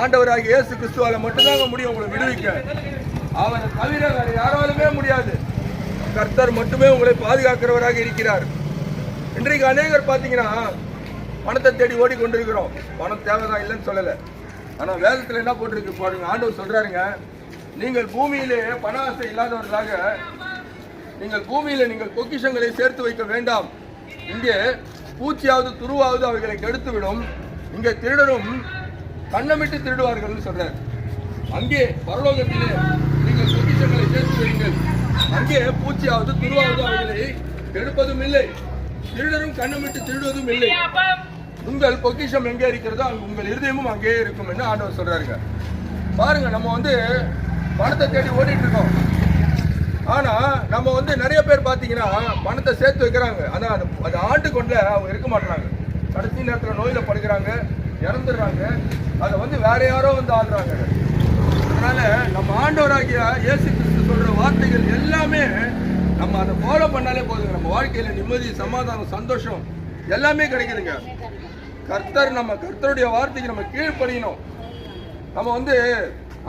ஆண்டவராக இயேசு கிறிஸ்துவால மட்டும்தாங்க முடியும் உங்களை விடுவிக்க. அவரை தவிர வேற யாராலுமே முடியாது. கர்த்தர் மட்டுமே உங்களை பாதுகாக்கிறவராக இருக்கிறார். இன்றைக்கு அநேகர் பார்த்தீங்கன்னா பணத்தை தேடி ஓடிக்கொண்டிருக்கிறோம். பணம் தேவைதான் இல்லைன்னு சொல்லலை. ஆனால் வேதத்தில் என்ன போட்டிருக்கு பாருங்க ஆண்டவர் சொல்கிறாருங்க நீங்கள் பூமியிலே பண ஆசை இல்லாதவர்களாக நீங்கள் பூமியில் நீங்கள் பொக்கிஷங்களை சேர்த்து வைக்க வேண்டாம். இங்கே பூச்சியாவது துருவாவது அவைகளை கெடுத்துவிடும். இங்கே திருடரும் கண்ணமிட்டு திருடுவார்கள் சொல்றார். அங்கே பரலோகத்திலே நீங்கள் பொக்கிஷங்களை சேர்த்து வைங்கள் அங்கே பூச்சியாவது துருவாவது அவர்களை எடுப்பதும் இல்லை. திருடரும் கண்ணமிட்டு திருடுவதும் இல்லை. உங்கள் பொக்கிஷம் எங்கே இருக்கிறதோ அங்கே உங்கள் இருதயமும் அங்கேயே இருக்கும் என்று ஆண்டவர் சொல்றாருங்க. பாருங்க நம்ம வந்து பணத்தை தேடி ஓடிட்டு இருக்கோம். ஆனா நம்ம வந்து நிறைய பேர் பாத்தீங்கன்னா பணத்தை சேர்த்து வைக்கிறாங்க. ஆனா அது அது ஆண்டு கொண்ட அவங்க இருக்க மாட்டாங்க கடைசி நேரத்தில் நோயில படுக்கிறாங்க. இறந்துடுறாங்க. அதை வந்து வேற யாரோ வந்து ஆடுறாங்க அதனால நம்ம ஆண்டவராகிய இயேசு கிறிஸ்து சொல்ற வார்த்தைகள் எல்லாமே நம்ம அதை ஃபாலோ பண்ணாலே போதுங்க. நம்ம வாழ்க்கையில நிம்மதி சமாதானம் சந்தோஷம் எல்லாமே கிடைக்குதுங்க. கர்த்தர் நம்ம கர்த்தருடைய வார்த்தைக்கு நம்ம கீழ்ப்படியணும். நம்ம வந்து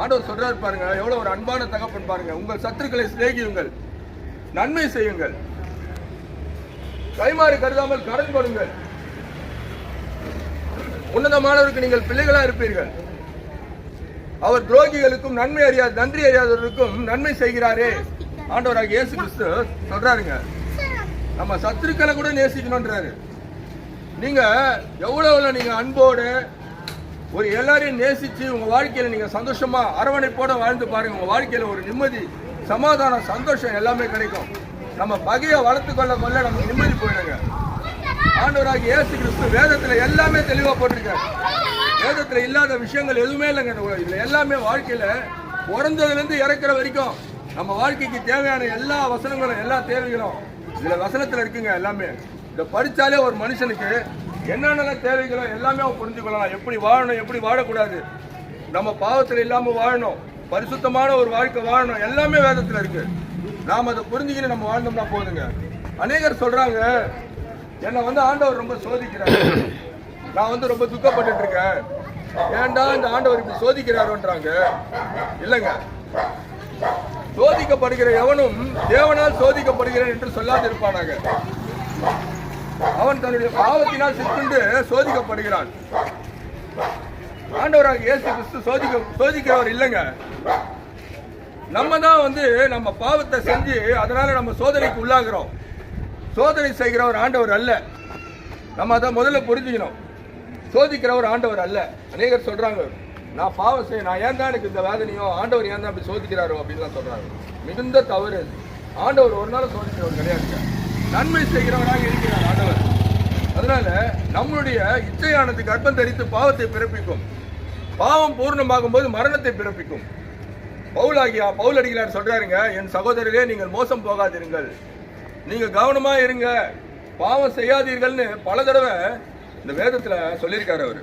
ஆண்டவர் சொல்றாரு பாருங்க எவ்வளவு ஒரு அன்பான தகப்பன் பாருங்க. உங்கள் சத்துருக்களை சிநேகியுங்கள் நன்மை செய்யுங்கள். கைமாறு கருதாமல் கடன் கொடுங்கள் உன்னதமானவருக்கு நீங்கள் பிள்ளைகளா இருப்பீர்கள். அவர் துரோகிகளுக்கும் நன்மை அறியாத நன்றி அறியாதவர்களுக்கும் நன்மை செய்கிறாரே. ஆண்டவராக இயேசு கிறிஸ்து சொல்றாருங்க. நம்ம சத்துருக்களை கூட நேசிக்கணும்ன்றாரு. நீங்க எவ்வளவு நீங்க அன்போடு ஒரு எல்லாரையும் நேசிச்சு உங்க வாழ்க்கையில நீங்க சந்தோஷமா அரவணைப்போட வாழ்ந்து பாருங்க. உங்க வாழ்க்கையில ஒரு நிம்மதி சமாதானம் சந்தோஷம் எல்லாமே கிடைக்கும். நம்ம பகையை வளர்த்து கொள்ள கொள்ள நமக்கு நிம்மதி போயிடுங்க. ஆண்டவராக இயேசு கிறிஸ்து வேதத்துல எல்லாமே தெளிவா போட்டிருக்காரு. வேதத்துல இல்லாத விஷயங்கள் எதுவுமே இல்லைங்க இதில் இதுல எல்லாமே வாழ்க்கையில பிறந்ததுல இருந்து இறக்குற வரைக்கும் நம்ம வாழ்க்கைக்கு தேவையான எல்லா வசனங்களும் எல்லா தேவைகளும் இதுல வசனத்துல இருக்குங்க எல்லாமே. இதை படிச்சாலே ஒரு மனுஷனுக்கு என்னென்ன தேவைகளோ எல்லாமே அவன் புரிஞ்சுக்கொள்ளலாம். எப்படி வாழணும் எப்படி வாழக்கூடாது. நம்ம பாவத்துல இல்லாம வாழணும் பரிசுத்தமான ஒரு வாழ்க்கை வாழணும் எல்லாமே வேதத்துல இருக்கு. நாம் அதை புரிஞ்சுக்கிட்டு நம்ம வாழ்ந்தோம்னா போதுங்க. அநேகர் சொல்றாங்க என்னை வந்து ஆண்டவர் ரொம்ப சோதிக்கிறாரு. நான் வந்து ரொம்ப துக்கப்பட்டு இருக்கேன் ஏன்டா இந்த ஆண்டவர் இப்படி சோதிக்கிறாருன்றாங்க? இல்லைங்க. சோதிக்கப்படுகிற எவனும் தேவனால் சோதிக்கப்படுகிறேன் என்று சொல்லாதிருப்பானாங்க அவன் தன்னுடைய பாவத்தினால் சிக்குண்டு சோதிக்கப்படுகிறான். ஆண்டவராக இயேசு கிறிஸ்து சோதிக்க சோதிக்கிறவர் இல்லைங்க. நம்ம தான் வந்து நம்ம பாவத்தை செஞ்சு அதனால நம்ம சோதனைக்கு உள்ளாகிறோம். சோதனை செய்கிறவர் ஆண்டவர் அல்ல. நம்ம அதை முதல்ல புரிஞ்சுக்கணும். சோதிக்கிறவர் ஆண்டவர் அல்ல. அநேகர் சொல்றாங்க நான் பாவம் செய்ய நான் ஏன் தான் எனக்கு இந்த வேதனையோ ஆண்டவர் ஏன் தான் இப்படி சோதிக்கிறாரோ? அப்படின்லாம் சொல்றாங்க. மிகுந்த தவறு அது. ஆண்டவர் ஒரு நாள் சோதிக்கிறவர் கிடையாது. நன்மை செய்கிறவராக இருக்கிறார் ஆண்டவர். அதனால நம்மளுடைய இச்சையானது கர்ப்பம் தரித்து பாவத்தை பிறப்பிக்கும். பாவம் பூர்ணமாகும் போது மரணத்தை பிறப்பிக்கும். பவுலாகியா பவுல் அடிகளார் சொல்றாருங்க என் சகோதரரே நீங்கள் மோசம் போகாதிருங்கள். நீங்க கவனமா இருங்க. பாவம் செய்யாதீர்கள்னு பல தடவை இந்த வேதத்துல சொல்லியிருக்காரு அவர்.